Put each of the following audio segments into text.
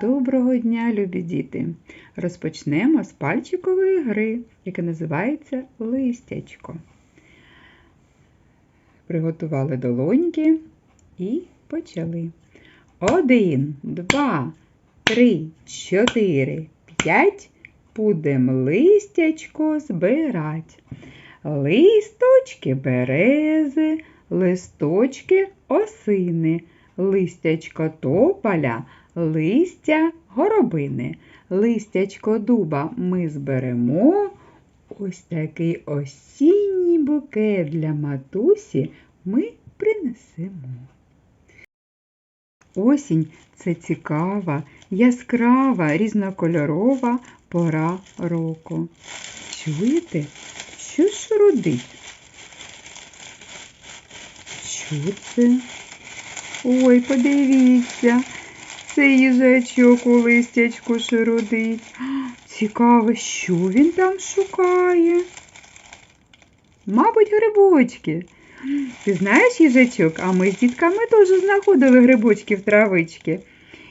Доброго дня, любі діти! Розпочнемо з пальчикової гри, яка називається листячко. Приготували долоньки і почали. Один, два, три, чотири, п'ять. Будем листячко збирать. Листочки берези, листочки осини, листячко тополя, листя горобини, листячко дуба ми зберемо. Ось такий осінній букет для матусі ми принесемо. Осінь це цікава, яскрава, різнокольорова пора року. Чуєте, що шурудить? Що це? Ой, подивіться, це їжачок у листячку шурудить. Цікаво, що він там шукає? Мабуть, грибочки. Ти знаєш, їжачок, а ми з дітками теж знаходили грибочки в травички.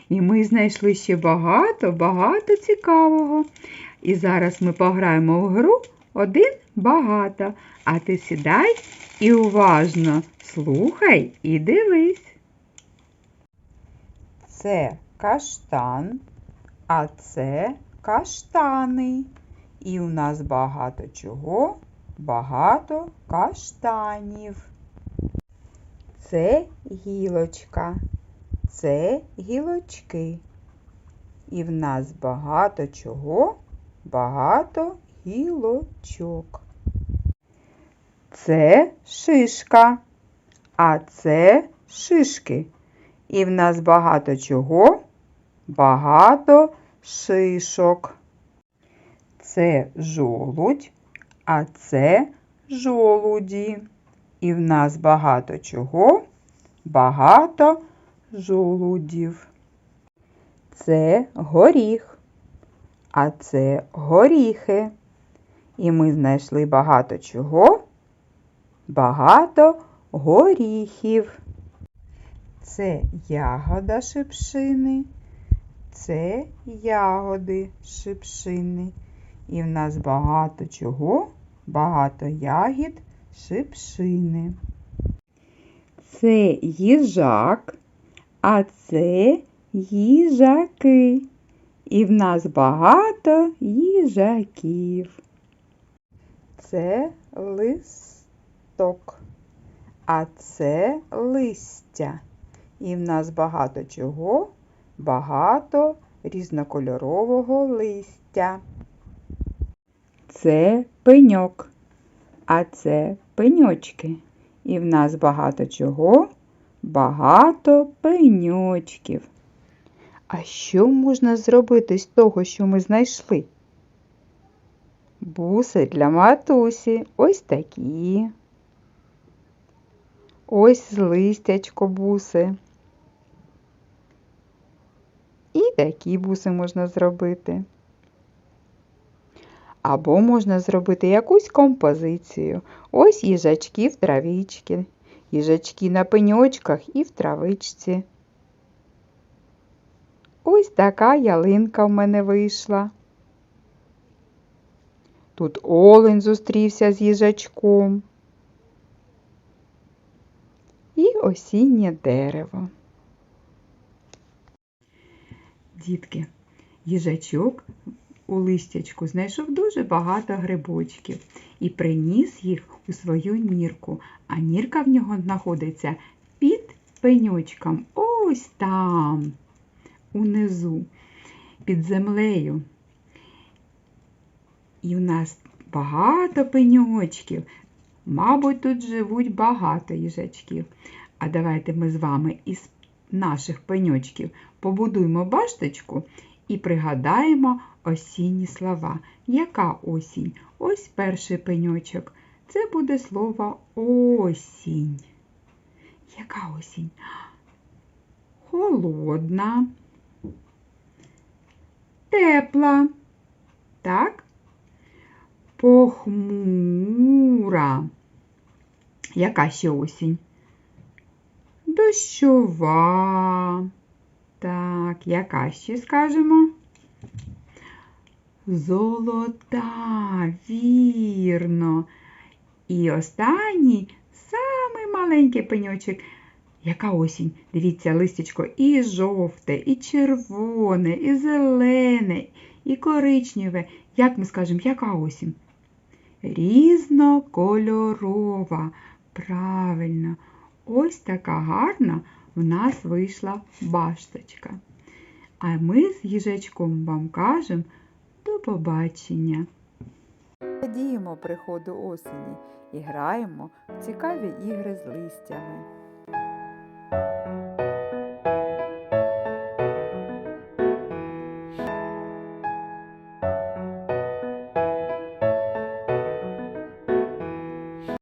І ми знайшли ще багато, багато цікавого. І зараз ми пограємо в гру один багато. А ти сідай і уважно слухай і дивись. Це каштан, а це каштани. І у нас багато чого, багато каштанів. Це гілочка, це гілочки. І в нас багато чого, багато гілочок. Це шишка, а це шишки. І в нас багато чого, багато шишок. Це жолудь, а це жолуді. І в нас багато чого, багато жолудів. Це горіх, а це горіхи. І ми знайшли багато чого, багато горіхів. Це ягода шипшини, це ягоди шипшини. І в нас багато чого, багато ягід шипшини. Це їжак, а це їжаки. І в нас багато їжаків. Це листок, а це листя. І в нас багато чого, багато різнокольорового листя. Це пеньок, а це пеньочки. І в нас багато чого, багато пеньочків. А що можна зробити з того, що ми знайшли? Буси для матусі ось такі. Ось листячко буси. І такі буси можна зробити. Або можна зробити якусь композицію. Ось їжачки в травичці, їжачки на пеньочках і в травичці. Ось така ялинка в мене вийшла. Тут олень зустрівся з їжачком. І осіннє дерево. Дітки, їжачок у листячку знайшов дуже багато грибочків і приніс їх у свою нірку, а нірка в нього знаходиться під пеньочком. Ось там, унизу, під землею. І у нас багато пеньочків. Мабуть, тут живуть багато їжачків. А давайте ми з вами із наших пеньочків побудуємо башточку і пригадаємо осінні слова. Яка осінь? Ось перший пеньочок. Це буде слово осінь. Яка осінь? Холодна, тепла, так? Похмура. Яка ще осінь? Дощова. Так, яка ще скажемо? Золота, вірно. І останній самий маленький пеньочок. Яка осінь? Дивіться, листячко і жовте, і червоне, і зелене, і коричневе. Як ми скажемо, яка осінь? Різнокольорова. Правильно. Ось така гарна в нас вийшла башточка. А ми з їжачком вам кажемо до побачення. Радіємо приходу осені і граємо в цікаві ігри з листями.